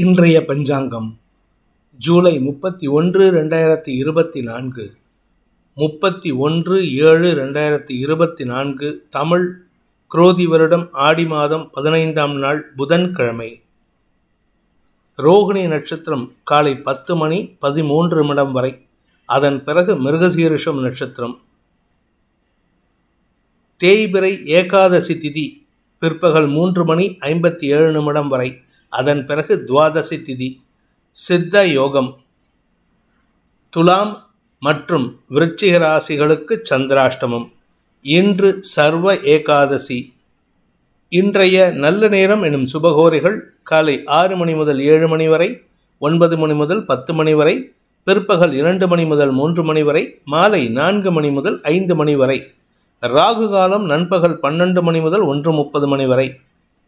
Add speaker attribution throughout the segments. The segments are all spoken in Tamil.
Speaker 1: இன்றைய பஞ்சாங்கம் ஜூலை முப்பத்தி ஒன்று ரெண்டாயிரத்தி இருபத்தி நான்கு. முப்பத்தி ஒன்று ஏழு ரெண்டாயிரத்தி இருபத்தி நான்கு தமிழ் குரோதி வருடம் ஆடி மாதம் பதினைந்தாம் நாள் புதன்கிழமை. ரோகிணி நட்சத்திரம் காலை பத்து மணி பதிமூன்று நிமிடம் வரை. அதன் பிறகு மிருகசீரிஷம் நட்சத்திரம். தேய்பிறை ஏகாதசி திதி பிற்பகல் மூன்று மணி ஐம்பத்தி ஏழு நிமிடம் வரை. அதன் பிறகு துவாதசி திதி சித்த யோகம் துலாம் மற்றும் விருச்சிக ராசிகளுக்கு சந்திராஷ்டமம் இன்று சர்வ ஏகாதசி. இன்றைய நல்ல நேரம் எனும் சுபகோரிகள் காலை ஆறு மணி முதல் ஏழு மணி வரை ஒன்பது மணி முதல் பத்து மணி வரை பிற்பகல் இரண்டு மணி முதல் மூன்று மணி வரை மாலை நான்கு மணி முதல் ஐந்து மணி வரை ராகு காலம் நண்பகல் பன்னெண்டு மணி முதல் ஒன்று முப்பது மணி வரை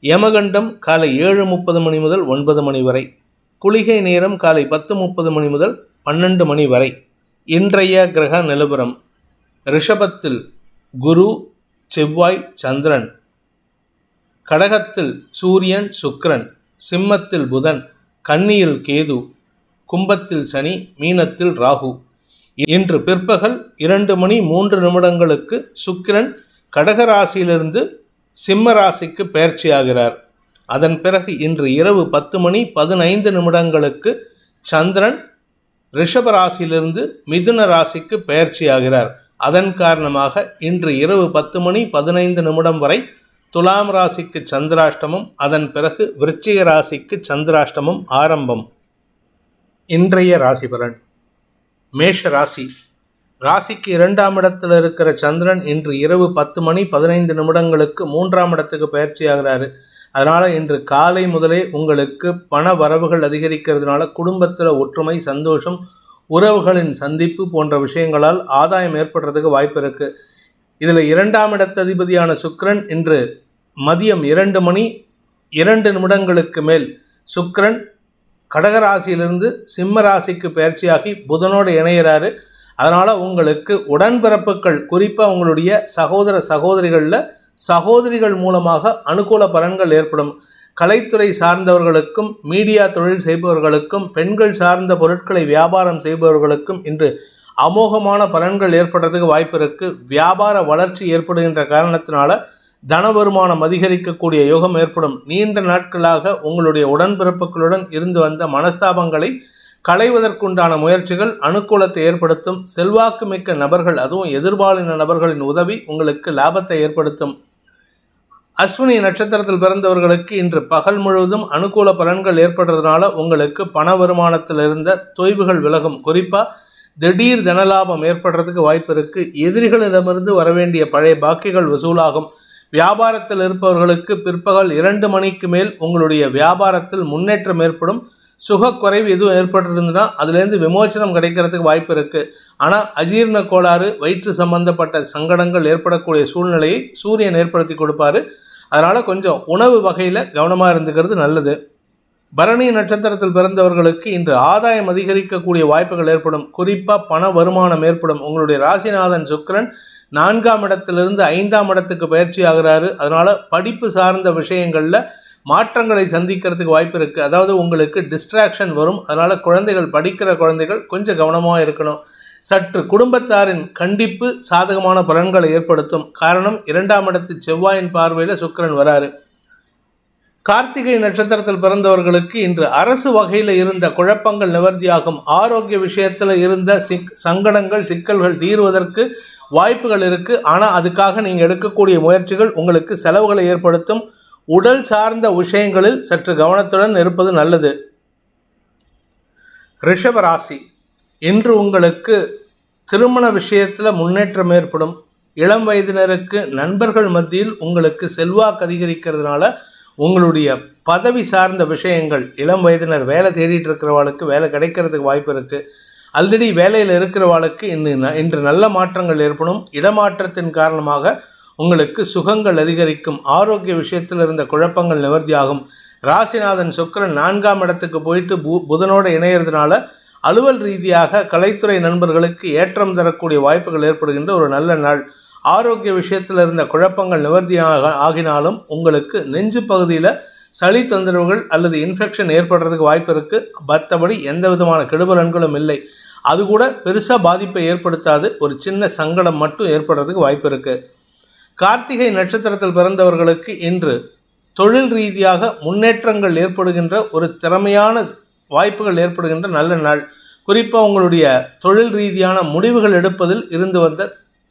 Speaker 1: யமகண்டம் காலை ஏழு முப்பது மணி முதல் ஒன்பது மணி வரை குளிகை நேரம் காலை பத்து முப்பது மணி முதல் பன்னெண்டு மணி வரை. இன்றைய கிரக நிலவரம் ரிஷபத்தில் குரு செவ்வாய் சந்திரன் கடகத்தில் சூரியன் சுக்ரன் சிம்மத்தில் புதன் கன்னியில் கேது கும்பத்தில் சனி மீனத்தில் ராகு. இன்று பிற்பகல் இரண்டு மணி மூன்று நிமிடங்களுக்கு சுக்கிரன் கடகராசியிலிருந்து சிம்ம ராசிக்கு பயிற்சியாகிறார். அதன் பிறகு இன்று இரவு பத்து மணி பதினைந்து நிமிடங்களுக்கு சந்திரன் ரிஷப ராசியிலிருந்து மிதுன ராசிக்கு பயிற்சியாகிறார். அதன் காரணமாக இன்று இரவு பத்து மணி பதினைந்து நிமிடம் வரை துலாம் ராசிக்கு சந்திராஷ்டமம் அதன் பிறகு விருச்சிக ராசிக்கு சந்திராஷ்டமம் ஆரம்பம். இன்றைய ராசிபலன் மேஷ ராசி. ராசிக்கு இரண்டாம் இடத்தில் இருக்கிற சந்திரன் இன்று இரவு பத்து மணி பதினைந்து நிமிடங்களுக்கு மூன்றாம் இடத்துக்கு பயிற்சியாகிறாரு அதனால் இன்று காலை முதலே உங்களுக்கு பண வரவுகள் அதிகரிக்கிறதுனால குடும்பத்தில் ஒற்றுமை சந்தோஷம் உறவுகளின் சந்திப்பு போன்ற விஷயங்களால் ஆதாயம் ஏற்படுறதுக்கு வாய்ப்பு இருக்குது இதில் இரண்டாம் இடத்ததிபதியான சுக்ரன் இன்று மதியம் இரண்டு மணி இரண்டு நிமிடங்களுக்கு மேல் சுக்ரன் கடகராசியிலிருந்து சிம்ம ராசிக்கு பயிற்சியாகி புதனோடு இணையிறாரு. அதனால் உங்களுக்கு உடன்பிறப்புகள் குறிப்பாக உங்களுடைய சகோதர சகோதரிகளில் சகோதரிகள் மூலமாக அனுகூல பலன்கள் ஏற்படும். கலைத்துறை சார்ந்தவர்களுக்கும் மீடியா தொழில் செய்பவர்களுக்கும் பெண்கள் சார்ந்த பொருட்களை வியாபாரம் செய்பவர்களுக்கும் இன்று அமோகமான பலன்கள் ஏற்படுறதுக்கு வாய்ப்பு இருக்குது வியாபார வளர்ச்சி ஏற்படுகின்ற காரணத்தினால தன வருமானம் அதிகரிக்கக்கூடிய யோகம் ஏற்படும். நீண்ட நாட்களாக உங்களுடைய உடன்பிறப்புகளுடன் இருந்து வந்த மனஸ்தாபங்களை களைவதற்குண்டான முயற்சிகள் அனுகூலத்தை ஏற்படுத்தும். செல்வாக்கு மிக்க நபர்கள் அதுவும் எதிர்பாலின நபர்களின் உதவி உங்களுக்கு லாபத்தை ஏற்படுத்தும். அஸ்வினி நட்சத்திரத்தில் பிறந்தவர்களுக்கு இன்று பகல் முழுவதும் அனுகூல பலன்கள் ஏற்படுறதுனால உங்களுக்கு பண வருமானத்தில் இருந்த தொய்வுகள் விலகும். குறிப்பாக திடீர் தனலாபம் ஏற்படுறதுக்கு வாய்ப்பு இருக்குது எதிரிகளிடமிருந்து வரவேண்டிய பழைய பாக்கிகள் வசூலாகும். வியாபாரத்தில் இருப்பவர்களுக்கு பிற்பகல் இரண்டு மணிக்கு மேல் உங்களுடைய வியாபாரத்தில் முன்னேற்றம் ஏற்படும். சுகக்குறைவு எதுவும் ஏற்பட்டிருந்ததுன்னா அதுலேருந்து விமோசனம் கிடைக்கிறதுக்கு வாய்ப்பு இருக்குது ஆனால் அஜீர்ண கோளாறு வயிற்று சம்பந்தப்பட்ட சங்கடங்கள் ஏற்படக்கூடிய சூழ்நிலையை சூரியன் ஏற்படுத்தி கொடுப்பாரு. அதனால் கொஞ்சம் உணவு வகையில் கவனமாக இருந்துக்கிறது நல்லது. பரணி நட்சத்திரத்தில் பிறந்தவர்களுக்கு இன்று ஆதாயம் அதிகரிக்கக்கூடிய வாய்ப்புகள் ஏற்படும். குறிப்பாக பண வருமானம் ஏற்படும். உங்களுடைய ராசிநாதன் சுக்கரன் நான்காம் இடத்திலிருந்து ஐந்தாம் இடத்துக்கு பயிற்சி ஆகிறாரு. அதனால் படிப்பு சார்ந்த விஷயங்களில் மாற்றங்களை சந்திக்கிறதுக்கு வாய்ப்பு இருக்குது அதாவது உங்களுக்கு டிஸ்ட்ராக்ஷன் வரும். அதனால் குழந்தைகள் படிக்கிற குழந்தைகள் கொஞ்சம் கவனமாக இருக்கணும். சற்று குடும்பத்தாரின் கண்டிப்பு சாதகமான பலன்களை ஏற்படுத்தும். காரணம் இரண்டாம் இடத்து செவ்வாயின் பார்வையில் சுக்கரன் வராரு. கார்த்திகை நட்சத்திரத்தில் பிறந்தவர்களுக்கு இன்று அரசு வகையில் இருந்த குழப்பங்கள் நிவர்த்தியாகும். ஆரோக்கிய விஷயத்தில் இருந்த சிக் சங்கடங்கள் சிக்கல்கள் தீர்வதற்கு வாய்ப்புகள் இருக்குது ஆனால் அதுக்காக நீங்கள் எடுக்கக்கூடிய முயற்சிகள் உங்களுக்கு செலவுகளை ஏற்படுத்தும். உடல் சார்ந்த விஷயங்களில் சற்று கவனத்துடன் இருப்பது நல்லது. ரிஷபராசி இன்று உங்களுக்கு திருமண விஷயத்தில் முன்னேற்றம் ஏற்படும். இளம் வயதினருக்கு நண்பர்கள் மத்தியில் உங்களுக்கு செல்வாக்கு அதிகரிக்கிறதுனால உங்களுடைய பதவி சார்ந்த விஷயங்கள் இளம் வயதினர் வேலை தேடிட்டு இருக்கிறவாளுக்கு வேலை கிடைக்கிறதுக்கு வாய்ப்பு இருக்குது ஆல்ரெடி வேலையில் இருக்கிறவாளுக்கு இன்று இன்று நல்ல மாற்றங்கள் ஏற்படும். இடமாற்றத்தின் காரணமாக உங்களுக்கு சுகங்கள் அதிகரிக்கும். ஆரோக்கிய விஷயத்தில் இருந்த குழப்பங்கள் நிவர்த்தியாகும். ராசிநாதன் சுக்கரன் நான்காம் இடத்துக்கு போயிட்டு பு புதனோடு இணையிறதுனால அலுவல் ரீதியாக கலைத்துறை நண்பர்களுக்கு ஏற்றம் தரக்கூடிய வாய்ப்புகள் ஏற்படுகின்ற ஒரு நல்ல நாள். ஆரோக்கிய விஷயத்தில் இருந்த குழப்பங்கள் நிவர்த்தியாக ஆகினாலும் உங்களுக்கு நெஞ்சு பகுதியில் சளி தொந்தரவுகள் அல்லது இன்ஃபெக்ஷன் ஏற்படுறதுக்கு வாய்ப்பு இருக்குது மற்றபடி எந்த விதமான கெடுபலன்களும் இல்லை. அது கூட பெருசாக பாதிப்பை ஏற்படுத்தாது. ஒரு சின்ன சங்கடம் மட்டும் ஏற்படுறதுக்கு வாய்ப்பு இருக்குது கார்த்திகை நட்சத்திரத்தில் பிறந்தவர்களுக்கு இன்று தொழில் ரீதியாக முன்னேற்றங்கள் ஏற்படுகின்ற ஒரு திறமையான வாய்ப்புகள் ஏற்படுகின்ற நல்ல நாள். குறிப்பாக உங்களுடைய தொழில் ரீதியான முடிவுகள் எடுப்பதில் இருந்து வந்த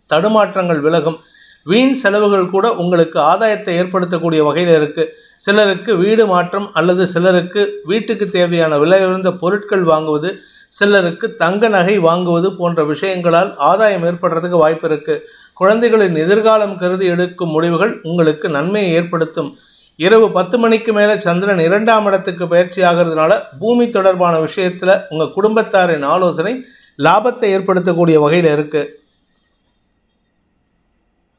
Speaker 1: தடுமாற்றங்கள் விலகும். வீண் செலவுகள் கூட உங்களுக்கு ஆதாயத்தை ஏற்படுத்தக்கூடிய வகையில் இருக்குது சிலருக்கு வீடு மாற்றம் அல்லது சிலருக்கு வீட்டுக்கு தேவையான விலையுயர்ந்த பொருட்கள் வாங்குவது சிலருக்கு தங்க நகை வாங்குவது போன்ற விஷயங்களால் ஆதாயம் ஏற்படுறதுக்கு வாய்ப்பு இருக்குது குழந்தைகளின் எதிர்காலம் கருதி எடுக்கும் முடிவுகள் உங்களுக்கு நன்மையை ஏற்படுத்தும். இரவு பத்து மணிக்கு மேலே சந்திரன் இரண்டாம் இடத்துக்கு பயிற்சி ஆகிறதுனால பூமி தொடர்பான விஷயத்தில் உங்கள் குடும்பத்தாரின் ஆலோசனை லாபத்தை ஏற்படுத்தக்கூடிய வகையில் இருக்குது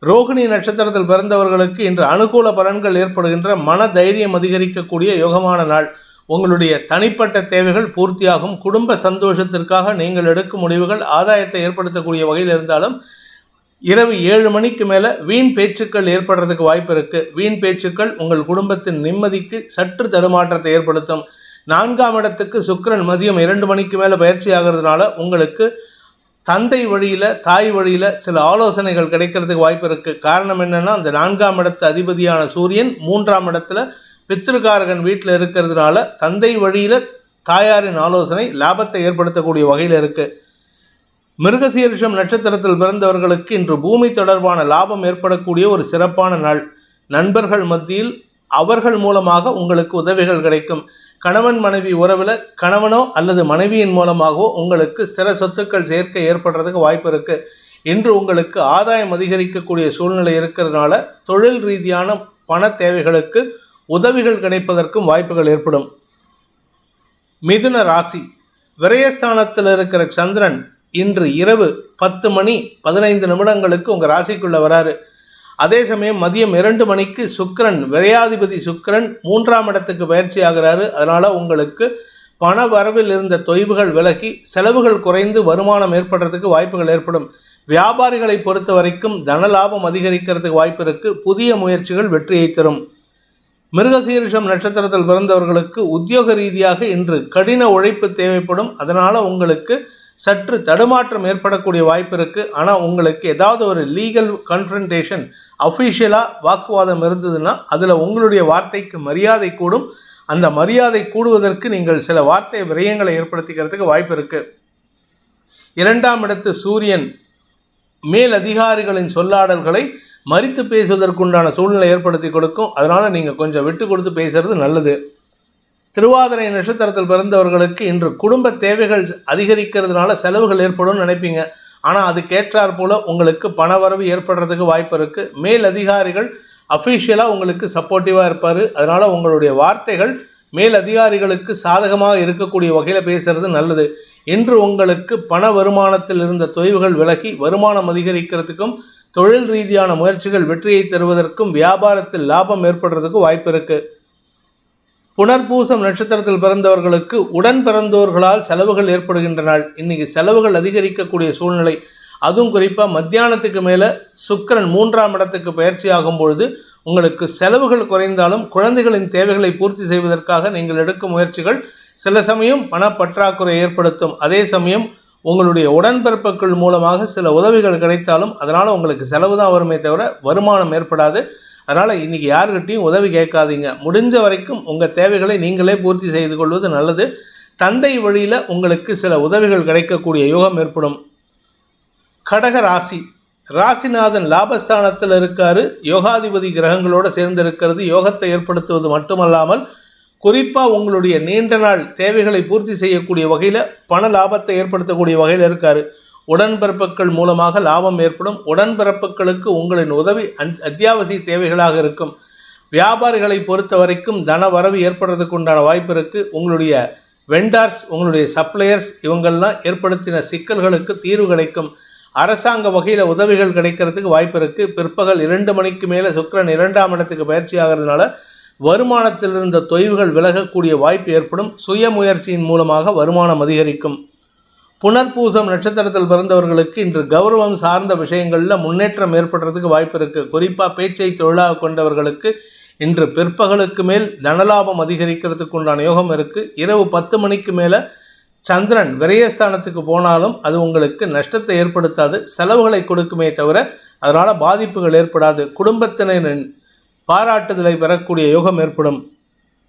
Speaker 1: ரோகிணி நட்சத்திரத்தில் பிறந்தவர்களுக்கு இன்று அனுகூல பலன்கள் ஏற்படுகின்ற மன தைரியம் அதிகரிக்கக்கூடிய யோகமான நாள். உங்களுடைய தனிப்பட்ட தேவைகள் பூர்த்தியாகும். குடும்ப சந்தோஷத்திற்காக நீங்கள் எடுக்கும் முடிவுகள் ஆதாயத்தை ஏற்படுத்தக்கூடிய வகையில் இருந்தாலும் இரவு ஏழு மணிக்கு மேலே வீண் பேச்சுக்கள் ஏற்படுறதுக்கு வாய்ப்பு இருக்குது வீண் பேச்சுக்கள் உங்கள் குடும்பத்தின் நிம்மதிக்கு சற்று தடுமாற்றத்தை ஏற்படுத்தும். நான்காம் இடத்துக்கு சுக்கிரன் மதியம் இரண்டு மணிக்கு மேலே பயிற்சி ஆகிறதுனால உங்களுக்கு தந்தை வழியில் தாய் வழியில் சில ஆலோசனைகள் கிடைக்கிறதுக்கு வாய்ப்பு இருக்குது காரணம் என்னென்னா அந்த நான்காம் இடத்து அதிபதியான சூரியன் மூன்றாம் இடத்துல பித்திருக்காரகன் வீட்டில் இருக்கிறதுனால தந்தை வழியில் தாயாரின் ஆலோசனை லாபத்தை ஏற்படுத்தக்கூடிய வகையில் இருக்குது மிருகசீரிஷம் நட்சத்திரத்தில் பிறந்தவர்களுக்கு இன்று பூமி தொடர்பான லாபம் ஏற்படக்கூடிய ஒரு சிறப்பான நாள். நண்பர்கள் மத்தியில் அவர்கள் மூலமாக உங்களுக்கு உதவிகள் கிடைக்கும். கணவன் மனைவி உறவில் கணவனோ அல்லது மனைவியின் மூலமாகவோ உங்களுக்கு ஸ்திர சொத்துக்கள் சேர்க்கை ஏற்படுறதுக்கு வாய்ப்பு இருக்குது இன்று உங்களுக்கு ஆதாயம் அதிகரிக்கக்கூடிய சூழ்நிலை இருக்கிறதுனால தொழில் ரீதியான பண தேவைகளுக்கு உதவிகள் கிடைப்பதற்கும் வாய்ப்புகள் ஏற்படும். மிதுன ராசி. விரயஸ்தானத்தில் இருக்கிற சந்திரன் இன்று இரவு பத்து மணி பதினைந்து நிமிடங்களுக்கு உங்கள் ராசிக்குள்ளே வராரு. அதே சமயம் மதியம் இரண்டு மணிக்கு சுக்கரன் விரையாதிபதி சுக்கரன் மூன்றாம் இடத்துக்கு பயிற்சி ஆகிறாரு. அதனால் உங்களுக்கு பண வரவில் இருந்த தொய்வுகள் விலகி செலவுகள் குறைந்து வருமானம் ஏற்படுறதுக்கு வாய்ப்புகள் ஏற்படும். வியாபாரிகளை பொறுத்த வரைக்கும் தன லாபம் அதிகரிக்கிறதுக்கு வாய்ப்பு இருக்குது புதிய முயற்சிகள் வெற்றியை தரும். மிருகசீரிஷம் நட்சத்திரத்தில் பிறந்தவர்களுக்கு உத்தியோக ரீதியாக இன்று கடின உழைப்பு தேவைப்படும். அதனால் உங்களுக்கு சற்று தடுமாற்றம் ஏற்படக்கூடிய வாய்ப்பு இருக்குது ஆனால் உங்களுக்கு ஏதாவது ஒரு லீகல் கன்ஃபரன்டேஷன் அஃபிஷியலாக வாக்குவாதம் இருந்ததுன்னா அதில் உங்களுடைய வார்த்தைக்கு மரியாதை கூடும். அந்த மரியாதை கூடுவதற்கு நீங்கள் சில வார்த்தை விரயங்களை ஏற்படுத்திக்கிறதுக்கு வாய்ப்பு இருக்குது இரண்டாம் இடத்து சூரியன் மேல் அதிகாரிகளின் சொல்லாடல்களை மறித்து பேசுவதற்குண்டான சூழ்நிலை ஏற்படுத்தி கொடுக்கும். அதனால் நீங்கள் கொஞ்சம் விட்டு கொடுத்து பேசுகிறது நல்லது. திருவாதிரை நட்சத்திரத்தில் பிறந்தவர்களுக்கு இன்று குடும்ப தேவைகள் அதிகரிக்கிறதுனால செலவுகள் ஏற்படும் நினைப்பீங்க. ஆனால் அதுக்கேற்றாற் போல் உங்களுக்கு பணவரவு ஏற்படுறதுக்கு வாய்ப்பு இருக்குது மேல் அதிகாரிகள் அஃபீஷியலாக உங்களுக்கு சப்போர்ட்டிவாக இருப்பார். அதனால் உங்களுடைய வார்த்தைகள் மேல் அதிகாரிகளுக்கு சாதகமாக இருக்கக்கூடிய வகையில் பேசுகிறது நல்லது. இன்று உங்களுக்கு பண வருமானத்தில் இருந்த தொய்வுகள் விலகி வருமானம் அதிகரிக்கிறதுக்கும் தொழில் ரீதியான முயற்சிகள் வெற்றியை தருவதற்கும் வியாபாரத்தில் லாபம் ஏற்படுறதுக்கு வாய்ப்பு இருக்குது புனர்பூசம் நட்சத்திரத்தில் பிறந்தவர்களுக்கு உடன் பிறந்தோர்களால் செலவுகள் ஏற்படுகின்ற நாள் இன்னைக்கு செலவுகள் அதிகரிக்கக்கூடிய சூழ்நிலை. அதுவும் குறிப்பாக மத்தியானத்துக்கு மேலே சுக்கரன் மூன்றாம் இடத்துக்கு பயிற்சி ஆகும் பொழுது உங்களுக்கு செலவுகள் குறைந்தாலும் குழந்தைகளின் தேவைகளை பூர்த்தி செய்வதற்காக நீங்கள் எடுக்கும் முயற்சிகள் சில சமயம் பணப்பற்றாக்குறை ஏற்படுத்தும். அதே சமயம் உங்களுடைய உடன்பிறப்புகள் மூலமாக சில உதவிகள் கிடைத்தாலும் அதனால் உங்களுக்கு செலவு தான் வருமே தவிர வருமானம் ஏற்படாது. அதனால் இன்றைக்கி யாருக்கிட்டையும் உதவி கேட்காதீங்க. முடிஞ்ச வரைக்கும் உங்கள் தேவைகளை நீங்களே பூர்த்தி செய்து கொள்வது நல்லது. தந்தை வழியில் உங்களுக்கு சில உதவிகள் கிடைக்கக்கூடிய யோகம் ஏற்படும். கடக ராசி. ராசிநாதன் லாபஸ்தானத்தில் இருக்கார். யோகாதிபதி கிரகங்களோடு சேர்ந்திருக்கிறது. யோகத்தை ஏற்படுத்துவது மட்டுமல்லாமல் குறிப்பாக உங்களுடைய நீண்ட நாள் தேவைகளை பூர்த்தி செய்யக்கூடிய வகையில் பண லாபத்தை ஏற்படுத்தக்கூடிய வகையில் இருக்கார். உடன்பிறப்புகள் மூலமாக லாபம் ஏற்படும். உடன்பிறப்புகளுக்கு உங்களின் உதவி அந் அத்தியாவசிய தேவைகளாக இருக்கும். வியாபாரிகளை பொறுத்த வரைக்கும் தன வரவு ஏற்படுறதுக்கு உண்டான வாய்ப்பு இருக்குது உங்களுடைய வெண்டார்ஸ் உங்களுடைய சப்ளையர்ஸ் இவங்கள்லாம் ஏற்படுத்தின சிக்கல்களுக்கு தீர்வு கிடைக்கும். அரசாங்க வகையில் உதவிகள் கிடைக்கிறதுக்கு வாய்ப்பு இருக்குது பிற்பகல் இரண்டு மணிக்கு மேலே சுக்கிரன் இரண்டாம் இடத்துக்கு பயிற்சி ஆகிறதுனால வருமானத்தில் இருந்த தொய்வுகள் விலகக்கூடிய வாய்ப்பு ஏற்படும். சுய முயற்சியின் மூலமாக வருமானம் அதிகரிக்கும். புனர்பூசம் நட்சத்திரத்தில் பிறந்தவர்களுக்கு இன்று கௌரவம் சார்ந்த விஷயங்களில் முன்னேற்றம் ஏற்படுறதுக்கு வாய்ப்பு இருக்குது குறிப்பாக பேச்சை தொழிலாக கொண்டவர்களுக்கு இன்று பிற்பகலுக்கு மேல் தனலாபம் அதிகரிக்கிறதுக்கு உண்டான யோகம் இருக்குது இரவு பத்து மணிக்கு மேலே சந்திரன் விரயஸ்தானத்துக்கு போனாலும் அது உங்களுக்கு நஷ்டத்தை ஏற்படுத்தாது செலவுகளை கொடுக்குமே தவிர அதனால் பாதிப்புகள் ஏற்படாது. குடும்பத்தினரின் பாராட்டுதலை பெறக்கூடிய யோகம் ஏற்படும்.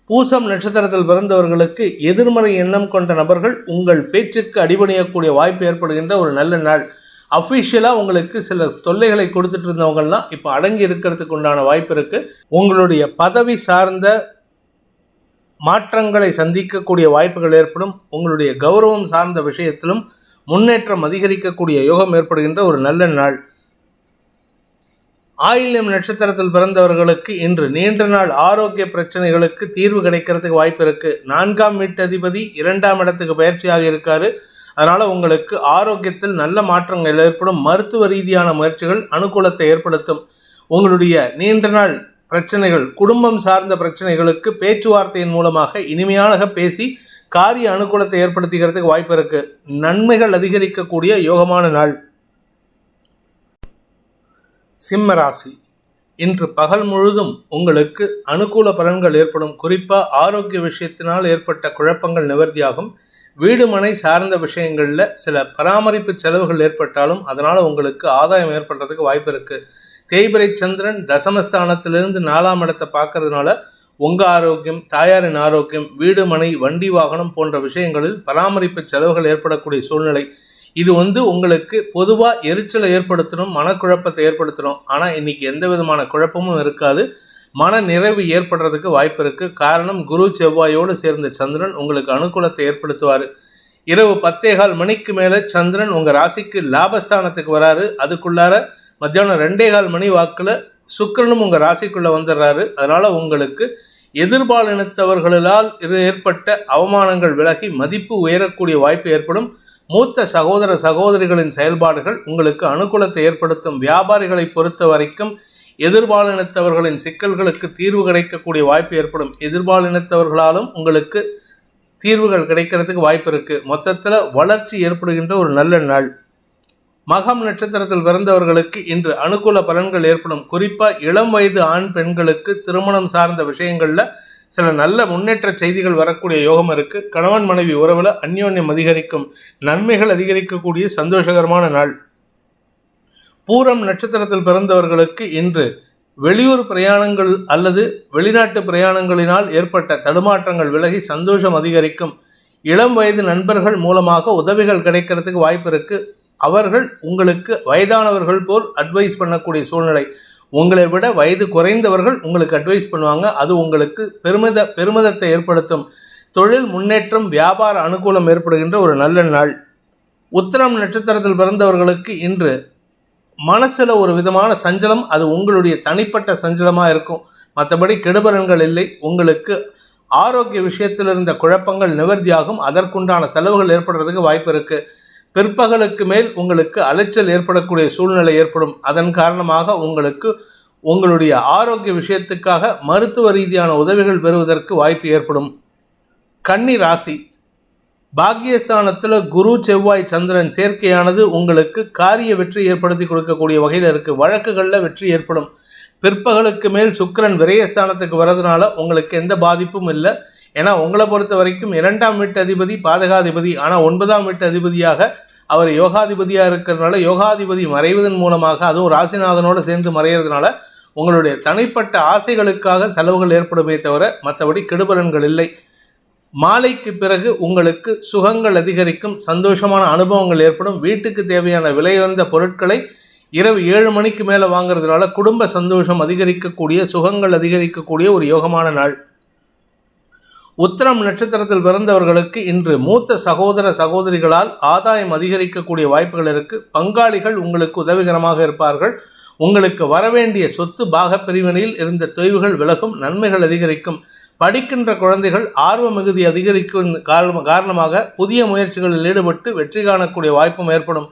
Speaker 1: பூசம் நட்சத்திரத்தில் பிறந்தவர்களுக்கு எதிர்மறை எண்ணம் கொண்ட நபர்கள் உங்கள் பேச்சுக்கு அடிபணியக்கூடிய வாய்ப்பு ஏற்படுகின்ற ஒரு நல்ல நாள். அஃபிஷியலாக உங்களுக்கு சில தொல்லைகளை கொடுத்துட்டு இருந்தவங்கள்லாம் இப்போ அடங்கி இருக்கிறதுக்கு உண்டான வாய்ப்பு இருக்குது உங்களுடைய பதவி சார்ந்த மாற்றங்களை சந்திக்கக்கூடிய வாய்ப்புகள் ஏற்படும். உங்களுடைய கௌரவம் சார்ந்த விஷயத்திலும் முன்னேற்றம் அதிகரிக்கக்கூடிய யோகம் ஏற்படுகின்ற ஒரு நல்ல நாள். ஆயில்யம் நட்சத்திரத்தில் பிறந்தவர்களுக்கு இன்று நீண்ட நாள் ஆரோக்கிய பிரச்சனைகளுக்கு தீர்வு கிடைக்கிறதுக்கு வாய்ப்பு இருக்கு. நான்காம் வீட்டதிபதி இரண்டாம் இடத்துக்கு பயிற்சியாக இருக்காரு. அதனால உங்களுக்கு ஆரோக்கியத்தில் நல்ல மாற்றங்கள் ஏற்படும். மருத்துவ ரீதியான முயற்சிகள் அனுகூலத்தை ஏற்படுத்தும். உங்களுடைய நீண்ட நாள் பிரச்சனைகள் குடும்பம் சார்ந்த பிரச்சனைகளுக்கு பேச்சுவார்த்தையின் மூலமாக இனிமையாக பேசி காரிய அனுகூலத்தை ஏற்படுத்திக்கிறதுக்கு வாய்ப்பு இருக்கு. நன்மைகள் அதிகரிக்கக்கூடிய யோகமான நாள். சிம்ம ராசி இன்று பகல் முழுதும் உங்களுக்கு அனுகூல பலன்கள் ஏற்படும். குறிப்பாக ஆரோக்கிய விஷயத்தினால் ஏற்பட்ட குழப்பங்கள் நிவர்த்தியாகும். வீடு மனை சார்ந்த விஷயங்களில் சில பராமரிப்பு செலவுகள் ஏற்பட்டாலும் அதனால் உங்களுக்கு ஆதாயம் ஏற்படுறதுக்கு வாய்ப்பு இருக்குது தேய்பிரை சந்திரன் தசமஸ்தானத்திலிருந்து நாலாம் இடத்தை பார்க்கறதுனால உங்கள் ஆரோக்கியம் தாயாரின் ஆரோக்கியம் வீடு மனை வண்டி வாகனம் போன்ற விஷயங்களில் பராமரிப்பு செலவுகள் ஏற்படக்கூடிய சூழ்நிலை இது வந்து உங்களுக்கு பொதுவாக எரிச்சலை ஏற்படுத்தணும் மனக்குழப்பத்தை ஏற்படுத்தணும். ஆனால் இன்னைக்கு எந்த விதமான குழப்பமும் இருக்காது. மன நிறைவு ஏற்படுறதுக்கு வாய்ப்பு இருக்குது காரணம் குரு செவ்வாயோடு சேர்ந்த சந்திரன் உங்களுக்கு அனுகூலத்தை ஏற்படுத்துவார். இரவு பத்தேகால் மணிக்கு மேலே சந்திரன் உங்கள் ராசிக்கு லாபஸ்தானத்துக்கு வராரு. அதுக்குள்ளார மத்தியானம் ரெண்டே கால் மணி வாக்கில் சுக்கிரனும் உங்கள் ராசிக்குள்ளே வந்துடுறாரு. அதனால் உங்களுக்கு எதிர்பாலினத்தவர்களால் ஏற்பட்ட அவமானங்கள் விலகி மதிப்பு உயரக்கூடிய வாய்ப்பு ஏற்படும். மூத்த சகோதர சகோதரிகளின் செயல்பாடுகள் உங்களுக்கு அனுகூலத்தை ஏற்படுத்தும். வியாபாரிகளை பொறுத்த வரைக்கும் எதிர்பாலினத்தவர்களின் சிக்கல்களுக்கு தீர்வு கிடைக்கக்கூடிய வாய்ப்பு ஏற்படும். எதிர்பாலினத்தவர்களாலும் உங்களுக்கு தீர்வுகள் கிடைக்கிறதுக்கு வாய்ப்பு இருக்கு. மொத்தத்தில் வளர்ச்சி ஏற்படுகின்ற ஒரு நல்ல நாள். மகம் நட்சத்திரத்தில் பிறந்தவர்களுக்கு இன்று அனுகூல பலன்கள் ஏற்படும். குறிப்பாக இளம் வயது ஆண் பெண்களுக்கு திருமணம் சார்ந்த விஷயங்களில் சில நல்ல முன்னேற்ற செய்திகள் வரக்கூடிய யோகம் இருக்கு. கணவன் மனைவி உறவில் அந்யோன்யம் அதிகரிக்கும். நன்மைகள் அதிகரிக்கக்கூடிய சந்தோஷகரமான நாள். பூரம் நட்சத்திரத்தில் பிறந்தவர்களுக்கு இன்று வெளியூர் பிரயாணங்கள் அல்லது வெளிநாட்டு பிரயாணங்களினால் ஏற்பட்ட தடுமாற்றங்கள் விலகி சந்தோஷம் அதிகரிக்கும். இளம் வயது நண்பர்கள் மூலமாக உதவிகள் கிடைக்கிறதுக்கு வாய்ப்பு இருக்கு. அவர்கள் உங்களுக்கு வயதானவர்கள் போல் அட்வைஸ் பண்ணக்கூடிய சூழ்நிலை. உங்களை விட வயது குறைந்தவர்கள் உங்களுக்கு அட்வைஸ் பண்ணுவாங்க. அது உங்களுக்கு பெருமித பெருமிதத்தை ஏற்படுத்தும். தொழில் முன்னேற்றம் வியாபார அனுகூலம் ஏற்படுகின்ற ஒரு நல்ல நாள். உத்திரம் நட்சத்திரத்தில் பிறந்தவர்களுக்கு இன்று மனசில் ஒரு விதமான சஞ்சலம் அது உங்களுடைய தனிப்பட்ட சஞ்சலமாக இருக்கும். மற்றபடி கெடுபலன்கள் இல்லை. உங்களுக்கு ஆரோக்கிய விஷயத்தில் இருந்த குழப்பங்கள் நிவர்த்தியாகும். அதற்குண்டான செலவுகள் ஏற்படுறதுக்கு வாய்ப்பு இருக்குது பிற்பகலுக்கு மேல் உங்களுக்கு அலைச்சல் ஏற்படக்கூடிய சூழ்நிலை ஏற்படும். அதன் காரணமாக உங்களுக்கு உங்களுடைய ஆரோக்கிய விஷயத்துக்காக மருத்துவ ரீதியான உதவிகள் பெறுவதற்கு வாய்ப்பு ஏற்படும். கன்னி ராசி. பாக்கியஸ்தானத்தில் குரு செவ்வாய் சந்திரன் சேர்க்கையானது உங்களுக்கு காரிய வெற்றி ஏற்படுத்தி கொடுக்கக்கூடிய வகையில் இருக்குது வழக்குகளில் வெற்றி ஏற்படும். பிற்பகலுக்கு மேல் சுக்கிரன் விரயஸ்தானத்துக்கு வர்றதுனால உங்களுக்கு எந்த பாதிப்பும் இல்லை. ஏன்னா உங்களை பொறுத்த வரைக்கும் இரண்டாம் வீட்டு அதிபதி பாதகாதிபதி ஆனால் ஒன்பதாம் வீட்டு அதிபதியாக அவர் யோகாதிபதியாக இருக்கிறதுனால யோகாதிபதி மறைவதன் மூலமாக அதுவும் ராசிநாதனோடு சேர்ந்து மறைகிறதுனால உங்களுடைய தனிப்பட்ட ஆசைகளுக்காக செலவுகள் ஏற்படுமே தவிர மற்றபடி கெடுபலன்கள் இல்லை. மாலைக்கு பிறகு உங்களுக்கு சுகங்கள் அதிகரிக்கும் சந்தோஷமான அனுபவங்கள் ஏற்படும் வீட்டுக்கு தேவையான விலையுயர்ந்த பொருட்களை இரவு ஏழு மணிக்கு மேலே வாங்குறதுனால குடும்ப சந்தோஷம் அதிகரிக்கக்கூடிய சுகங்கள் அதிகரிக்கக்கூடிய ஒரு யோகமான நாள். உத்திரம் நட்சத்திரத்தில் பிறந்தவர்களுக்கு இன்று மூத்த சகோதர சகோதரிகளால் ஆதாயம் அதிகரிக்கக்கூடிய வாய்ப்புகள் இருக்கு. பங்காளிகள் உங்களுக்கு உதவிகரமாக இருப்பார்கள். உங்களுக்கு வரவேண்டிய சொத்து பாக பிரிவினையில் இருந்த தொய்வுகள் விலகும் நன்மைகள் அதிகரிக்கும். படிக்கின்ற குழந்தைகள் ஆர்வ மிகுதி அதிகரிக்கும் காரணமாக புதிய முயற்சிகளில் ஈடுபட்டு வெற்றி காணக்கூடிய வாய்ப்பும் ஏற்படும்.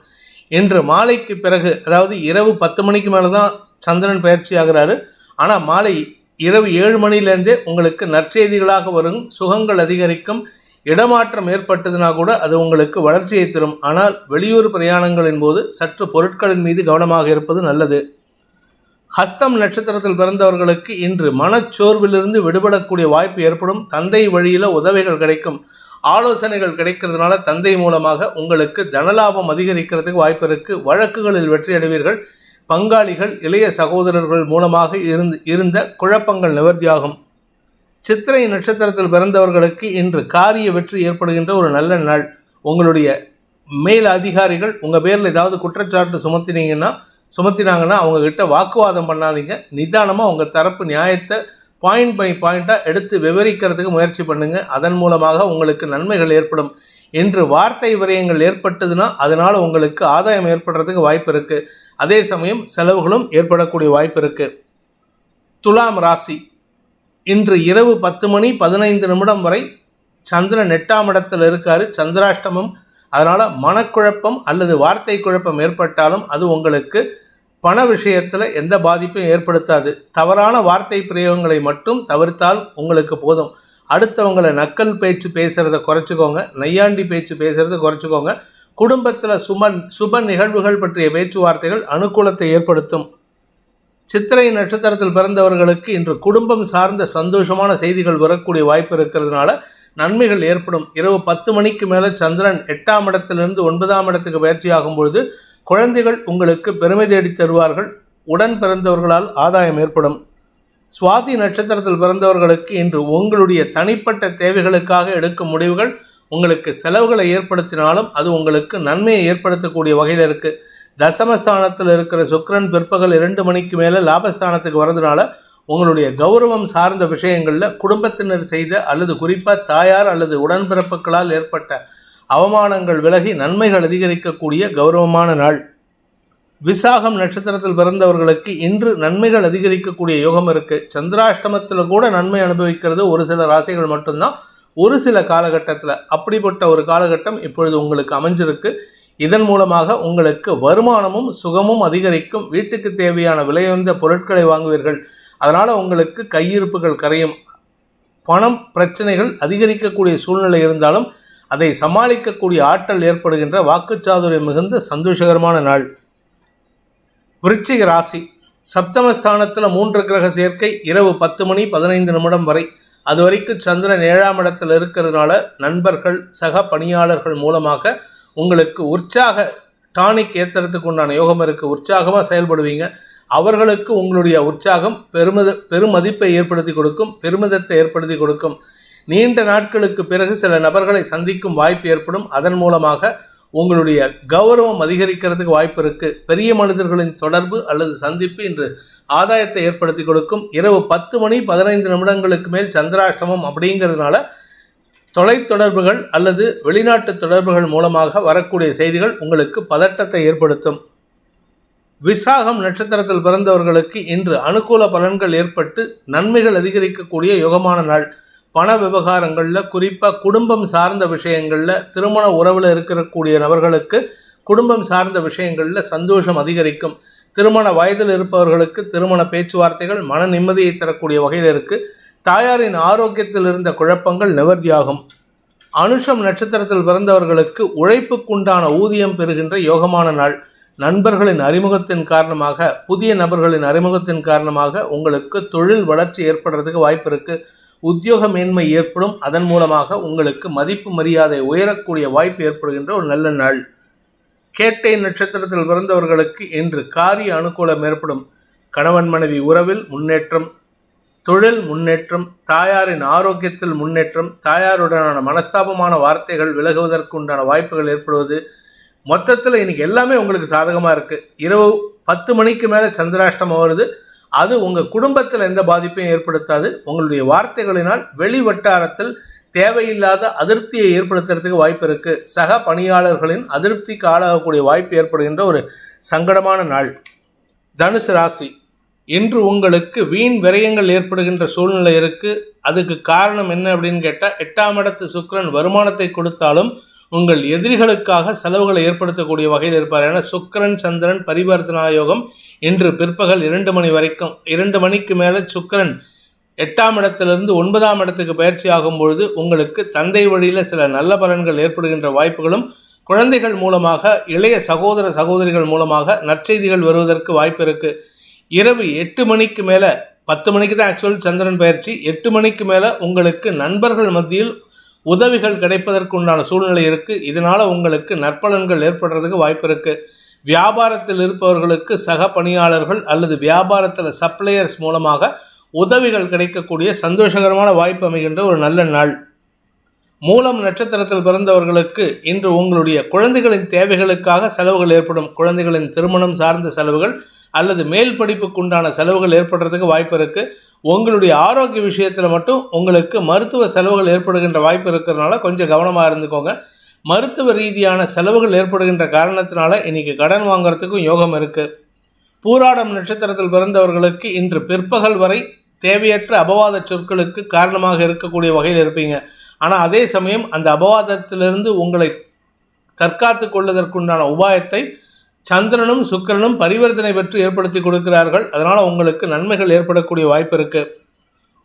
Speaker 1: இன்று மாலைக்கு பிறகு அதாவது இரவு பத்து மணிக்கு மேலே தான் சந்திரன் பயிற்சி ஆகிறாரு. ஆனால் மாலை இரவு ஏழு மணிலேருந்தே உங்களுக்கு நற்செய்திகளாக வரும் சுகங்கள் அதிகரிக்கும் இடமாற்றம் ஏற்பட்டதுனா கூட அது உங்களுக்கு வளர்ச்சியை தரும். ஆனால் வெளியூர் பிரயாணங்களின் போது சற்று பொருட்களின் மீது கவனமாக இருப்பது நல்லது. ஹஸ்தம் நட்சத்திரத்தில் பிறந்தவர்களுக்கு இன்று மனச்சோர்விலிருந்து விடுபடக்கூடிய வாய்ப்பு ஏற்படும். தந்தை வழியில் உதவிகள் கிடைக்கும். ஆலோசனைகள் கிடைக்கிறதுனால தந்தை மூலமாக உங்களுக்கு தனலாபம் அதிகரிக்கிறதுக்கு வாய்ப்பு இருக்குது வழக்குகளில் வெற்றி அடைவீர்கள் பங்காளிகள் இளைய சகோதரர்கள் மூலமாக இருந்து இருந்த குழப்பங்கள் நிவர்த்தியாகும். சித்திரை நட்சத்திரத்தில் பிறந்தவர்களுக்கு இன்று காரிய வெற்றி ஏற்படுகின்ற ஒரு நல்ல நாள். உங்களுடைய மேல் அதிகாரிகள் உங்கள் பேரில் ஏதாவது குற்றச்சாட்டு சுமத்தினீங்கன்னா சுமத்தினாங்கன்னா அவங்கக்கிட்ட வாக்குவாதம் பண்ணாதீங்க. நிதானமாக உங்கள் தரப்பு நியாயத்தை பாயிண்ட் பை பாயிண்ட்டாக எடுத்து விவரிக்கிறதுக்கு முயற்சி பண்ணுங்கள் அதன் மூலமாக உங்களுக்கு நன்மைகள் ஏற்படும். என்று வார்த்தை விரயங்கள் ஏற்பட்டதுன்னா அதனால் உங்களுக்கு ஆதாயம் ஏற்படுறதுக்கு வாய்ப்பு இருக்குது அதே சமயம் செலவுகளும் ஏற்படக்கூடிய வாய்ப்பு இருக்குது துலாம் ராசி. இன்று இரவு பத்து மணி பதினைந்து நிமிடம் வரை சந்திரன் எட்டாம் இடத்தில் இருக்காரு. சந்திராஷ்டமம். அதனால் மனக்குழப்பம் அல்லது வார்த்தை குழப்பம் ஏற்பட்டாலும் அது உங்களுக்கு பண விஷயத்தில் எந்த பாதிப்பும் ஏற்படுத்தாது. தவறான வார்த்தை பிரயோகங்களை மட்டும் தவிர்த்தால் உங்களுக்கு போதும். அடுத்தவங்களை நக்கல் பேச்சு பேசுகிறத குறைச்சிக்கோங்க. நையாண்டி பேச்சு பேசுகிறத குறைச்சிக்கோங்க. குடும்பத்தில் சுமன் சுப நிகழ்வுகள் பற்றிய பேச்சுவார்த்தைகள் அனுகூலத்தை ஏற்படுத்தும். சித்திரை நட்சத்திரத்தில் பிறந்தவர்களுக்கு இன்று குடும்பம் சார்ந்த சந்தோஷமான செய்திகள் வரக்கூடிய வாய்ப்பு இருக்கிறதுனால நன்மைகள் ஏற்படும். இரவு பத்து மணிக்கு மேலே சந்திரன் எட்டாம் இடத்திலிருந்து ஒன்பதாம் இடத்துக்கு பயிற்சியாகும் பொழுது குழந்தைகள் உங்களுக்கு பெருமை தேடி தருவார்கள். உடன் பிறந்தவர்களால் ஆதாயம் ஏற்படும். சுவாதி நட்சத்திரத்தில் பிறந்தவர்களுக்கு இன்று உங்களுடைய தனிப்பட்ட தேவைகளுக்காக எடுக்கும் முடிவுகள் உங்களுக்கு செலவுகளை ஏற்படுத்தினாலும் அது உங்களுக்கு நன்மையை ஏற்படுத்தக்கூடிய வகையில் இருக்குது தசமஸ்தானத்தில் இருக்கிற சுக்கரன் பிற்பகல் இரண்டு மணிக்கு மேலே லாபஸ்தானத்துக்கு வரதுனால உங்களுடைய கௌரவம் சார்ந்த விஷயங்களில் குடும்பத்தினர் செய்த அல்லது குறிப்பாக தாயார் அல்லது உடன்பிறப்புகளால் ஏற்பட்ட அவமானங்கள் விலகி நன்மைகள் அதிகரிக்கக்கூடிய கௌரவமான நாள். விசாகம் நட்சத்திரத்தில் பிறந்தவர்களுக்கு இன்று நன்மைகள் அதிகரிக்கக்கூடிய யோகம் இருக்குது சந்திராஷ்டமத்தில் கூட நன்மை அனுபவிக்கிறது ஒரு சில ராசிகள் மட்டும்தான். ஒரு சில காலகட்டத்தில் அப்படிப்பட்ட ஒரு காலகட்டம் இப்பொழுது உங்களுக்கு அமைஞ்சிருக்கு. இதன் மூலமாக உங்களுக்கு வருமானமும் சுகமும் அதிகரிக்கும். வீட்டுக்கு தேவையான விலையுந்த பொருட்களை வாங்குவீர்கள். அதனால் உங்களுக்கு கையிருப்புகள் கரையும். பணம் பிரச்சனைகள் அதிகரிக்கக்கூடிய சூழ்நிலை இருந்தாலும் அதை சமாளிக்கக்கூடிய ஆற்றல் ஏற்படுகின்ற வாக்குச்சாதுரியம் மிகுந்த சந்தோஷகரமான நாள். விருச்சிக ராசி. சப்தமஸ்தானத்தில் மூன்று கிரக சேர்க்கை இரவு பத்து மணி பதினைந்து நிமிடம் வரை அது வரைக்கும் சந்திரன் ஏழாம் இடத்தில் இருக்கிறதுனால நண்பர்கள் சக பணியாளர்கள் மூலமாக உங்களுக்கு உற்சாக டானிக் ஏற்றுறதுக்கு உண்டான யோகம் இருக்குது உற்சாகமாக செயல்படுவீங்க. அவர்களுக்கு உங்களுடைய உற்சாகம் பெருமித பெருமதிப்பை ஏற்படுத்தி கொடுக்கும் பெருமிதத்தை ஏற்படுத்தி கொடுக்கும். நீண்ட நாட்களுக்கு பிறகு சில நபர்களை சந்திக்கும் வாய்ப்பு ஏற்படும். அதன் மூலமாக உங்களுடைய கௌரவம் அதிகரிக்கிறதுக்கு வாய்ப்பு இருக்கு. பெரிய மனிதர்களின் தொடர்பு அல்லது சந்திப்பு இன்று ஆதாயத்தை ஏற்படுத்தி கொடுக்கும். இரவு பத்து மணி பதினைந்து நிமிடங்களுக்கு மேல் சந்திராஷ்டமம் அப்படிங்கிறதுனால தொலைத்தொடர்புகள் அல்லது வெளிநாட்டு தொடர்புகள் மூலமாக வரக்கூடிய செய்திகள் உங்களுக்கு பதட்டத்தை ஏற்படுத்தும். விசாகம் நட்சத்திரத்தில் பிறந்தவர்களுக்கு இன்று அனுகூல பலன்கள் ஏற்பட்டு நன்மைகள் அதிகரிக்கக்கூடிய யுகமான நாள். பண விவகாரங்களில் குறிப்பாக குடும்பம் சார்ந்த விஷயங்களில் திருமண உறவில் இருக்கக்கூடிய நபர்களுக்கு குடும்பம் சார்ந்த விஷயங்களில் சந்தோஷம் அதிகரிக்கும். திருமண வயதில் இருப்பவர்களுக்கு திருமண பேச்சுவார்த்தைகள் மன நிம்மதியை தரக்கூடிய வகையில் இருக்குது தாயாரின் ஆரோக்கியத்தில் இருந்த குழப்பங்கள் நிவர்த்தியாகும். அனுஷம் நட்சத்திரத்தில் பிறந்தவர்களுக்கு உழைப்புக்குண்டான ஊதியம் பெறுகின்ற யோகமான நாள். நண்பர்களின் அறிமுகத்தின் காரணமாக புதிய நபர்களின் அறிமுகத்தின் காரணமாக உங்களுக்கு தொழில் வளர்ச்சி ஏற்படுறதுக்கு வாய்ப்பு இருக்குது உத்தியோக மேன்மை ஏற்படும். அதன் மூலமாக உங்களுக்கு மதிப்பு மரியாதை உயரக்கூடிய வாய்ப்பு ஏற்படுகின்ற ஒரு நல்ல நாள். கேட்டை நட்சத்திரத்தில் பிறந்தவர்களுக்கு இன்று காரிய அனுகூலம் ஏற்படும். கணவன் மனைவி உறவில் முன்னேற்றம் தொழில் முன்னேற்றம் தாயாரின் ஆரோக்கியத்தில் முன்னேற்றம் தாயாருடனான மனஸ்தாபமான வார்த்தைகள் விலகுவதற்கு உண்டான வாய்ப்புகள் ஏற்படுவது. மொத்தத்தில் இன்னைக்கு எல்லாமே உங்களுக்கு சாதகமாக இருக்குது இரவு பத்து மணிக்கு மேலே சந்திராஷ்டமம் வருது. அது உங்கள் குடும்பத்தில் எந்த பாதிப்பையும் ஏற்படுத்தாது. உங்களுடைய வார்த்தைகளினால் வெளி வட்டாரத்தில் தேவையில்லாத அதிருப்தியை ஏற்படுத்துறதுக்கு வாய்ப்பு இருக்குது சக பணியாளர்களின் அதிருப்திக்கு ஆளாகக்கூடிய வாய்ப்பு ஏற்படுகின்ற ஒரு சங்கடமான நாள். தனுசு ராசி இன்று உங்களுக்கு வீண் விரயங்கள் ஏற்படுகின்ற சூழ்நிலை இருக்குது அதுக்கு காரணம் என்ன அப்படின்னு கேட்டால் எட்டாம் இடத்து சுக்கரன் வருமானத்தை கொடுத்தாலும் உங்கள் எதிரிகளுக்காக செலவுகளை ஏற்படுத்தக்கூடிய வகையில் இருப்பார். என சுக்கிரன் சந்திரன் பரிவர்த்தனா யோகம் இன்று பிற்பகல் இரண்டு மணி வரைக்கும் இரண்டு மணிக்கு மேலே சுக்கிரன் எட்டாம் இடத்திலிருந்து ஒன்பதாம் இடத்துக்கு பயிற்சி ஆகும் பொழுது உங்களுக்கு தந்தை வழியில் சில நல்ல பலன்கள் ஏற்படுகின்ற வாய்ப்புகளும் குழந்தைகள் மூலமாக இளைய சகோதர சகோதரிகள் மூலமாக நற்செய்திகள் வருவதற்கு வாய்ப்பு இருக்கு. இரவு எட்டு மணிக்கு மேலே பத்து மணிக்கு தான் ஆக்சுவல் சந்திரன் பயிற்சி எட்டு மணிக்கு மேலே உங்களுக்கு நண்பர்கள் மத்தியில் உதவிகள் கிடைப்பதற்கு உண்டான சூழ்நிலை இருக்குது இதனால் உங்களுக்கு நற்பலன்கள் ஏற்படுறதுக்கு வாய்ப்பு இருக்குது வியாபாரத்தில் இருப்பவர்களுக்கு சக பணியாளர்கள் அல்லது வியாபாரத்தில் சப்ளையர்ஸ் மூலமாக உதவிகள் கிடைக்கக்கூடிய சந்தோஷகரமான வாய்ப்பு அமைகின்ற ஒரு நல்ல நாள். மூலம் நட்சத்திரத்தில் பிறந்தவர்களுக்கு இன்று உங்களுடைய குழந்தைகளின் தேவைகளுக்காக செலவுகள் ஏற்படும். குழந்தைகளின் திருமணம் சார்ந்த செலவுகள் அல்லது மேல் படிப்புக்குண்டான செலவுகள் ஏற்படுறதுக்கு வாய்ப்பு இருக்குது உங்களுடைய ஆரோக்கிய விஷயத்தில் மட்டும் உங்களுக்கு மருத்துவ செலவுகள் ஏற்படுகின்ற வாய்ப்பு இருக்கிறதுனால கொஞ்சம் கவனமாக இருந்துக்கோங்க. மருத்துவ ரீதியான செலவுகள் ஏற்படுகின்ற காரணத்தினால இன்றைக்கி கடன் வாங்குறதுக்கும் யோகம் இருக்குது பூராடம் நட்சத்திரத்தில் பிறந்தவர்களுக்கு இன்று பிற்பகல் வரை தேவையற்ற அபவாத சொற்களுக்கு காரணமாக இருக்கக்கூடிய வகையில் இருப்பீங்க. ஆனால் அதே சமயம் அந்த அபவாதத்திலிருந்து உங்களை தற்காத்து கொள்வதற்குண்டான உபாயத்தை சந்திரனும் சுக்கிரனும் பரிவர்த்தனை பெற்று ஏற்படுத்தி கொடுக்கிறார்கள். அதனால் உங்களுக்கு நன்மைகள் ஏற்படக்கூடிய வாய்ப்பு இருக்குது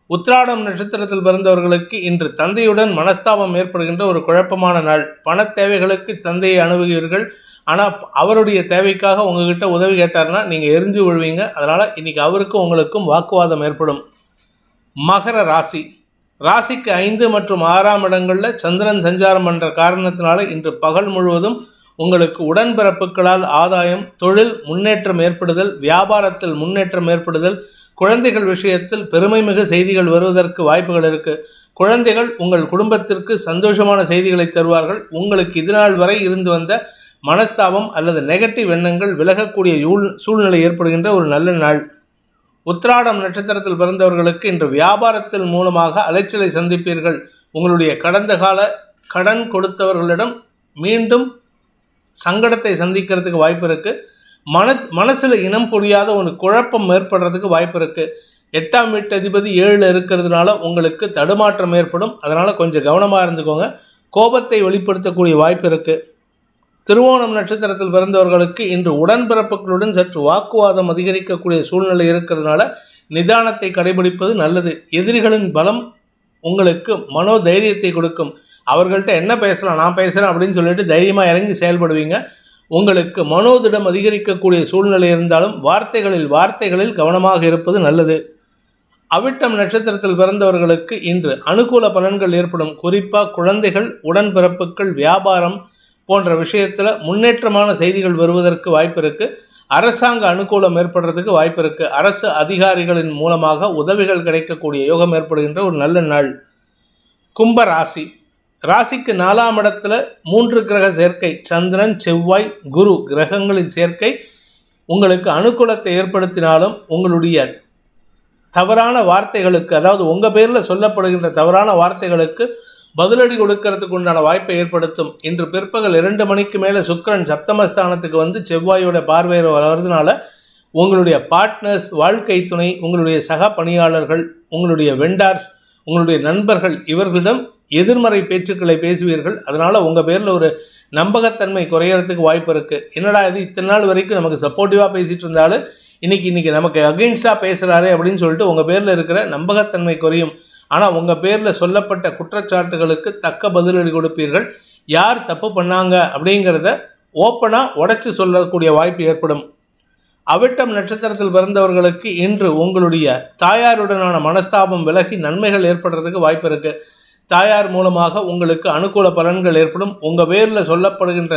Speaker 1: உத்ராடம் நட்சத்திரத்தில் பிறந்தவர்களுக்கு இன்று தந்தையுடன் மனஸ்தாபம் ஏற்படுகின்ற ஒரு குழப்பமான நாள். பண தேவைகளுக்கு தந்தையை அணுகுவீர்கள். ஆனால் அவருடைய தேவைக்காக உங்ககிட்ட உதவி கேட்டார்னா நீங்கள் எரிஞ்சு விழுவீங்க. அதனால் இன்றைக்கி அவருக்கும் உங்களுக்கும் வாக்குவாதம் ஏற்படும். மகர ராசி. ராசிக்கு ஐந்து மற்றும் ஆறாம் இடங்களில் சந்திரன் சஞ்சாரம் பண்ணுற காரணத்தினால இன்று பகல் முழுவதும் உங்களுக்கு உடன்பிறப்புகளால் ஆதாயம் தொழில் முன்னேற்றம் ஏற்படுதல் வியாபாரத்தில் முன்னேற்றம் ஏற்படுதல் குழந்தைகள் விஷயத்தில் பெருமைமிகு செய்திகள் வருவதற்கு வாய்ப்புகள் இருக்கு. குழந்தைகள் உங்கள் குடும்பத்திற்கு சந்தோஷமான செய்திகளை தருவார்கள். உங்களுக்கு இதுநாள் வரை இருந்து வந்த மனஸ்தாபம் அல்லது நெகட்டிவ் எண்ணங்கள் விலகக்கூடிய சூழ்நிலை ஏற்படுகின்ற ஒரு நல்ல நாள். உத்ராடம் நட்சத்திரத்தில் பிறந்தவர்களுக்கு இன்று வியாபாரத்தில் மூலமாக அலைச்சலை சந்திப்பீர்கள். உங்களுடைய கடந்த கால கடன் கொடுத்தவர்களிடம் மீண்டும் சங்கடத்தை சந்திக்கிறதுக்கு வாய்ப்பு இருக்குது மன மனசில் இனம் புரியாத ஒரு குழப்பம் ஏற்படுறதுக்கு வாய்ப்பு இருக்குது எட்டாம் வீட்டு அதிபதி ஏழில் இருக்கிறதுனால உங்களுக்கு தடுமாற்றம் ஏற்படும். அதனால் கொஞ்சம் கவனமாக இருந்துக்கோங்க. கோபத்தை வெளிப்படுத்தக்கூடிய வாய்ப்பு இருக்குது திருவோணம் நட்சத்திரத்தில் பிறந்தவர்களுக்கு இன்று உடன்பிறப்புகளுடன் சற்று வாக்குவாதம் அதிகரிக்கக்கூடிய சூழ்நிலை இருக்கிறதுனால நிதானத்தை கடைபிடிப்பது நல்லது. எதிரிகளின் பலம் உங்களுக்கு மனோதைரியத்தை கொடுக்கும். அவர்கள்ட்ட என்ன பேசலாம் நான் பேசுகிறேன் அப்படின்னு சொல்லிட்டு தைரியமாக இறங்கி செயல்படுவீங்க. உங்களுக்கு மனோதிடம் அதிகரிக்கக்கூடிய சூழ்நிலை இருந்தாலும் வார்த்தைகளில் வார்த்தைகளில் கவனமாக இருப்பது நல்லது. அவிட்டம் நட்சத்திரத்தில் பிறந்தவர்களுக்கு இன்று அனுகூல பலன்கள் ஏற்படும். குறிப்பாக குழந்தைகள் உடன்பிறப்புகள் வியாபாரம் போன்ற விஷயத்தில் முன்னேற்றமான செய்திகள் வருவதற்கு வாய்ப்பு இருக்குது அரசாங்க அனுகூலம் ஏற்படுறதுக்கு வாய்ப்பு இருக்குது அரசு அதிகாரிகளின் மூலமாக உதவிகள் கிடைக்கக்கூடிய யோகம் ஏற்படுகின்ற ஒரு நல்ல நாள். கும்பராசி ராசிக்கு நாலாம் இடத்துல மூன்று கிரக சேர்க்கை சந்திரன் செவ்வாய் குரு கிரகங்களின் சேர்க்கை உங்களுக்கு அனுகூலத்தை ஏற்படுத்தினாலும் உங்களுடைய தவறான வார்த்தைகளுக்கு அதாவது உங்கள் பேரில் சொல்லப்படுகின்ற தவறான வார்த்தைகளுக்கு பதிலடி கொடுக்கறதுக்கு உண்டான வாய்ப்பை ஏற்படுத்தும். இன்று பிற்பகல் இரண்டு மணிக்கு மேலே சுக்கிரன் சப்தமஸ்தானத்துக்கு வந்து செவ்வாயோட பார்வையில் வளர்றதுனால உங்களுடைய பார்ட்னர்ஸ் வாழ்க்கை துணை உங்களுடைய சக பணியாளர்கள் உங்களுடைய வெண்டார்ஸ் உங்களுடைய நண்பர்கள் இவர்களிடம் எதிர்மறை பேச்சுக்களை பேசுவீர்கள். அதனால் உங்கள் பேரில் ஒரு நம்பகத்தன்மை குறையறதுக்கு வாய்ப்பு இருக்குது என்னடா இது இத்தனை நாள் வரைக்கும் நமக்கு சப்போர்ட்டிவாக பேசிகிட்டு இருந்தாலும் இன்றைக்கி இன்றைக்கி நமக்கு அகெயின்ஸ்டாக பேசுகிறாரே அப்படின்னு சொல்லிட்டு உங்கள் பேரில் இருக்கிற நம்பகத்தன்மை குறையும். ஆனால் உங்கள் பேரில் சொல்லப்பட்ட குற்றச்சாட்டுகளுக்கு தக்க பதிலடி கொடுப்பீர்கள். யார் தப்பு பண்ணாங்க அப்படிங்கிறத ஓப்பனாக உடச்சி சொல்லக்கூடிய வாய்ப்பு ஏற்படும். அவிட்டம் நட்சத்திரத்தில் பிறந்தவர்களுக்கு இன்று உங்களுடைய தாயாருடனான மனஸ்தாபம் விலகி நன்மைகள் ஏற்படுறதுக்கு வாய்ப்பு இருக்குது தாயார் மூலமாக உங்களுக்கு அனுகூல பலன்கள் ஏற்படும். உங்கள் பேரில் சொல்லப்படுகின்ற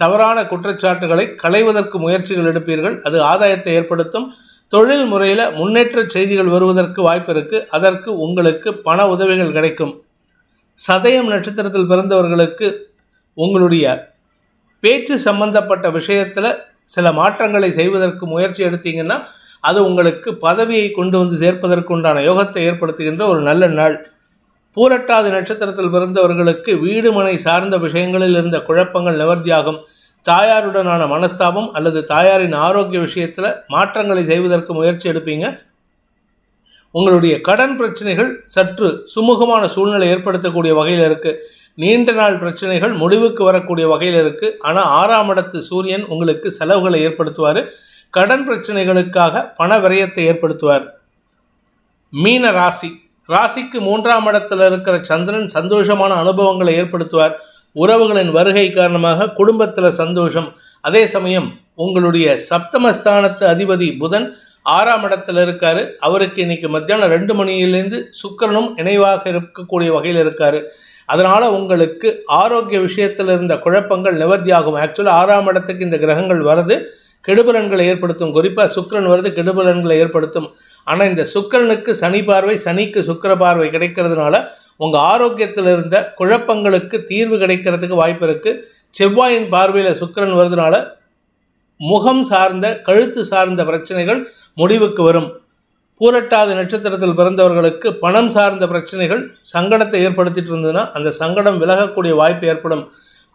Speaker 1: தவறான குற்றச்சாட்டுகளை களைவதற்கு முயற்சிகள் எடுப்பீர்கள். அது ஆதாயத்தை ஏற்படுத்தும். தொழில் முறையில் முன்னேற்ற செய்திகள் வருவதற்கு வாய்ப்பு இருக்குது அதற்கு உங்களுக்கு பண உதவிகள் கிடைக்கும். சதயம் நட்சத்திரத்தில் பிறந்தவர்களுக்கு உங்களுடைய பேச்சு சம்பந்தப்பட்ட விஷயத்தில் சில மாற்றங்களை செய்வதற்கு முயற்சி எடுத்தீங்கன்னா அது உங்களுக்கு பதவியை கொண்டு வந்து சேர்ப்பதற்குண்டான யோகத்தை ஏற்படுத்துகின்ற ஒரு நல்ல நாள். பூரட்டாதி நட்சத்திரத்தில் பிறந்தவர்களுக்கு வீடு மனை சார்ந்த விஷயங்களில் இருந்த குழப்பங்கள் நிவர்த்தியாகும். தாயாருடனான மனஸ்தாபம் அல்லது தாயாரின் ஆரோக்கிய விஷயத்தில் மாற்றங்களை செய்வதற்கு முயற்சி எடுப்பீங்க. உங்களுடைய கடன் பிரச்சனைகள் சற்று சுமூகமான சூழ்நிலை ஏற்படுத்தக்கூடிய வகையில் இருக்கு. நீண்ட நாள் பிரச்சனைகள் முடிவுக்கு வரக்கூடிய வகையில் இருக்கு. ஆனால் ஆறாம் இடத்து சூரியன் உங்களுக்கு செலவுகளை ஏற்படுத்துவார். கடன் பிரச்சனைகளுக்காக பண விரயத்தை ஏற்படுத்துவார். மீன ராசி. ராசிக்கு மூன்றாம் இடத்தில் இருக்கிற சந்திரன் சந்தோஷமான அனுபவங்களை ஏற்படுத்துவார். உறவுகளின் வருகை காரணமாக குடும்பத்தில் சந்தோஷம். அதே சமயம் உங்களுடைய சப்தமஸ்தானத்து அதிபதி புதன் ஆறாம் இடத்துல இருக்காரு. அவருக்கு இன்னைக்கு மத்தியானம் ரெண்டு மணியிலேருந்து சுக்கிரனும் இணைவாக இருக்கக்கூடிய வகையில் இருக்காரு. அதனால் உங்களுக்கு ஆரோக்கிய விஷயத்தில் இருந்த குழப்பங்கள் நிவர்த்தியாகும். ஆக்சுவலாக ஆறாம் இடத்துக்கு இந்த கிரகங்கள் வருது கெடுபலன்களை ஏற்படுத்தும். குறிப்பாக சுக்கரன் வருது கெடுபலன்களை ஏற்படுத்தும். ஆனால் இந்த சுக்கரனுக்கு சனி பார்வை சனிக்கு சுக்கிர பார்வை கிடைக்கிறதுனால உங்கள் ஆரோக்கியத்தில் இருந்த குழப்பங்களுக்கு தீர்வு கிடைக்கிறதுக்கு வாய்ப்பு இருக்குது செவ்வாயின் பார்வையில் சுக்கரன் வருதுனால முகம் சார்ந்த கழுத்து சார்ந்த பிரச்சனைகள் முடிவுக்கு வரும். பூரட்டாத நட்சத்திரத்தில் பிறந்தவர்களுக்கு பணம் சார்ந்த பிரச்சனைகள் சங்கடத்தை ஏற்படுத்திட்டு இருந்ததுன்னா அந்த சங்கடம் விலகக்கூடிய வாய்ப்பு ஏற்படும்.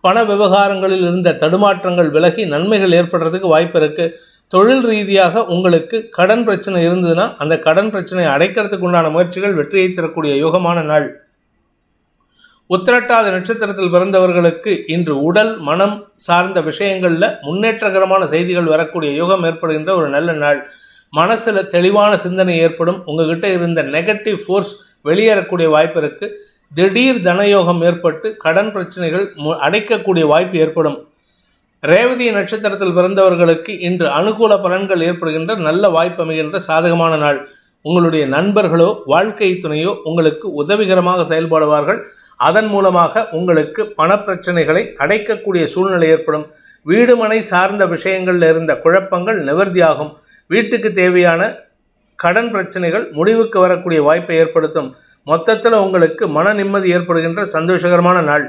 Speaker 1: பண விவகாரங்களில் இருந்த தடுமாற்றங்கள் விலகி நன்மைகள் ஏற்படுறதுக்கு வாய்ப்பு இருக்குது தொழில் ரீதியாக உங்களுக்கு கடன் பிரச்சனை இருந்ததுன்னா அந்த கடன் பிரச்சனையை அடைக்கிறதுக்கு உண்டான முயற்சிகள் வெற்றியை தரக்கூடிய யோகமான நாள். உத்திரட்டாத நட்சத்திரத்தில் பிறந்தவர்களுக்கு இன்று உடல் மனம் சார்ந்த விஷயங்களில் முன்னேற்றகரமான செய்திகள் வரக்கூடிய யோகம் ஏற்படுகின்ற ஒரு நல்ல நாள். மனசில் தெளிவான சிந்தனை ஏற்படும். உங்ககிட்ட இருந்த நெகட்டிவ் ஃபோர்ஸ் வெளியேறக்கூடிய வாய்ப்பு இருக்குது திடீர் தனயோகம் ஏற்பட்டு கடன் பிரச்சனைகள் மு- அடைக்கக்கூடிய வாய்ப்பு ஏற்படும். ரேவதி நட்சத்திரத்தில் பிறந்தவர்களுக்கு இன்று அனுகூல பலன்கள் ஏற்படுகின்ற நல்ல வாய்ப்பு அமைகின்ற சாதகமான நாள். உங்களுடைய நண்பர்களோ வாழ்க்கை துணையோ உங்களுக்கு உதவிகரமாக செயல்படுவார்கள். அதன் மூலமாக உங்களுக்கு பணப்பிரச்சனைகளை அடைக்கக்கூடிய சூழ்நிலை ஏற்படும். வீடுமனை சார்ந்த விஷயங்களில் இருந்த குழப்பங்கள் நிவர்த்தியாகும். வீட்டுக்கு தேவையான கடன் பிரச்சனைகள் முடிவுக்கு வரக்கூடிய வாய்ப்பை ஏற்படுத்தும். மொத்தத்தில் உங்களுக்கு மன நிம்மதி ஏற்படுகின்ற சந்தோஷகரமான நாள்.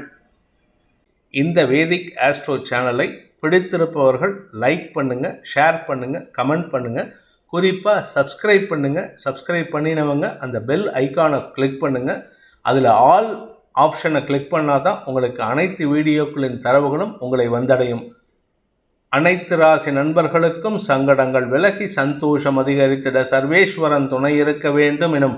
Speaker 1: இந்த வேதிக் ஆஸ்ட்ரோ சேனலை பிடித்திருப்பவர்கள் லைக் பண்ணுங்கள் ஷேர் பண்ணுங்கள் கமெண்ட் பண்ணுங்கள் குறிப்பாக சப்ஸ்கிரைப் பண்ணுங்கள் சப்ஸ்கிரைப் பண்ணினவங்க அந்த பெல் ஐகானை கிளிக் பண்ணுங்கள் அதில் ஆல் ஆப்ஷனை கிளிக் பண்ணால் தான் உங்களுக்கு அனைத்து வீடியோக்களின் தரவுகளும் உங்களை வந்தடையும். அனைத்து ராசி நண்பர்களுக்கும் சங்கடங்கள் விலகி சந்தோஷம் அதிகரித்திட சர்வேஸ்வரன் துணை இருக்க வேண்டும் எனும்